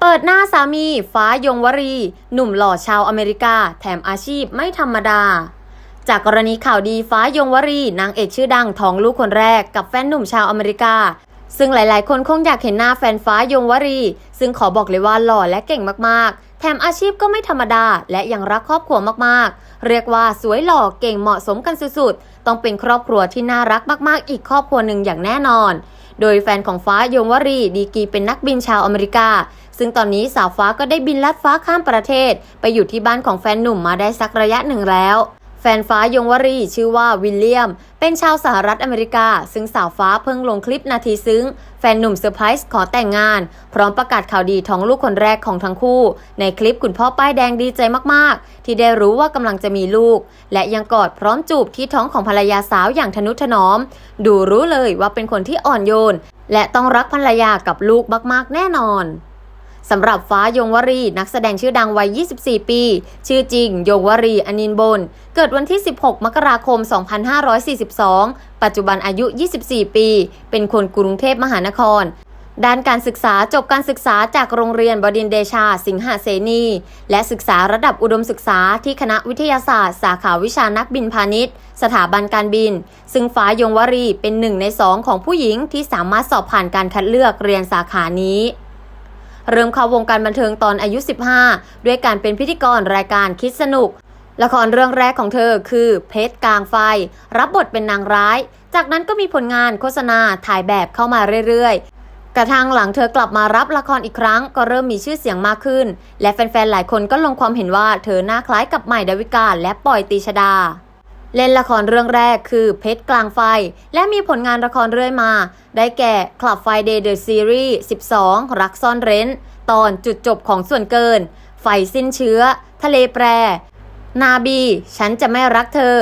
เปิดหน้าสามี ฟ้ายงวรี หนุ่มหล่อชาวอเมริกา แถมอาชีพไม่ธรรมดา จากกรณีข่าวดีฟ้ายงวรี นางเอกชื่อดังท้องลูกคนแรกกับแฟนหนุ่มชาวอเมริกา ซึ่งหลายๆ คนคงอยากเห็นหน้าแฟนฟ้ายงวรี ซึ่งขอบอกเลยว่าหล่อและเก่งมากๆ แถมอาชีพก็ไม่ธรรมดา และยังรักครอบครัวมากๆ เรียกว่าสวยหล่อเก่งเหมาะสมกันสุดๆ ต้องเป็นครอบครัวที่น่ารักมากๆ อีกครอบครัวหนึ่งอย่างแน่นอน โดยแฟนของฟ้ายงวรีดีกีเป็นนักบินชาวอเมริกา ซึ่งตอนนี้สาวฟ้าก็ได้บินลัดฟ้าข้ามประเทศ ไปอยู่ที่บ้านของแฟนหนุ่มมาได้สักระยะหนึ่งแล้ว แฟนฟ้ายงวรีชื่อว่าวิลเลียม เป็นชาวสหรัฐอเมริกา ซึ่งสาวฟ้าเพิ่งลงคลิปนาทีซึ้ง แฟนหนุ่มเซอร์ไพรส์ขอแต่งงาน พร้อมประกาศข่าวดีท้องลูกคนแรกของทั้งคู่ ในคลิปคุณพ่อป้ายแดงดีใจมากๆ ที่ได้รู้ว่ากำลังจะมีลูก และยังกอดพร้อมจูบที่ท้องของภรรยาสาวอย่างทนุถนอม ดูรู้เลยว่าเป็นคนที่อ่อนโยน และต้องรักภรรยากับลูกมากๆ แน่นอน สำหรับฟ้ายงวรี นักแสดงชื่อดังวัย 24 ปี ชื่อจริง ยงวรีอนินบน เกิดวันที่ 16 มกราคม 2542 ปัจจุบันอายุ 24 ปี เป็นคนกรุงเทพมหานคร ด้านการศึกษาจบการศึกษาจากโรงเรียนบดินเดชา สิงหเสนี และศึกษาระดับอุดมศึกษาที่คณะวิทยาศาสตร์ สาขาวิชานักบินพาณิชย์ สถาบันการบิน ซึ่งฟ้ายงวรีเป็นหนึ่งในสองของผู้หญิงที่สามารถสอบผ่านการคัดเลือกเรียนสาขานี้ เริ่มเข้าวงการบันเทิงตอนอายุ 15 ด้วยการเป็นพิธีกรรายการคิดสนุก ละครเรื่องแรกของเธอคือเพชรกลางไฟ รับบทเป็นนางร้าย จากนั้นก็มีผลงานโฆษณาถ่ายแบบเข้ามาเรื่อยๆ กระทั่งหลังเธอกลับมารับละครอีกครั้ง ก็เริ่มมีชื่อเสียงมากขึ้น และแฟนๆหลายคนก็ลงความเห็นว่าเธอหน้าคล้ายกับใหม่ดาวิกาและปอยตีชดา เล่นละครเรื่องแรกคือเพชรกลางไฟ และมีผลงานละครเรื่อยมา ได้แก่ Club Friday The Series 12 รักซ่อนเร้น ตอนจุดจบของส่วนเกิน ไฟสิ้นเชื้อ ทะเลแปร นาบี ฉันจะไม่รักเธอ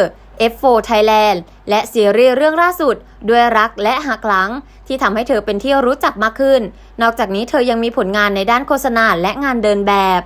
F4 Thailand และซีรีส์เรื่องล่าสุด ด้วยรักและหักหลัง ที่ทำให้เธอเป็นที่รู้จักมากขึ้น นอกจากนี้เธอยังมีผลงานในด้านโฆษณาและงานเดินแบบ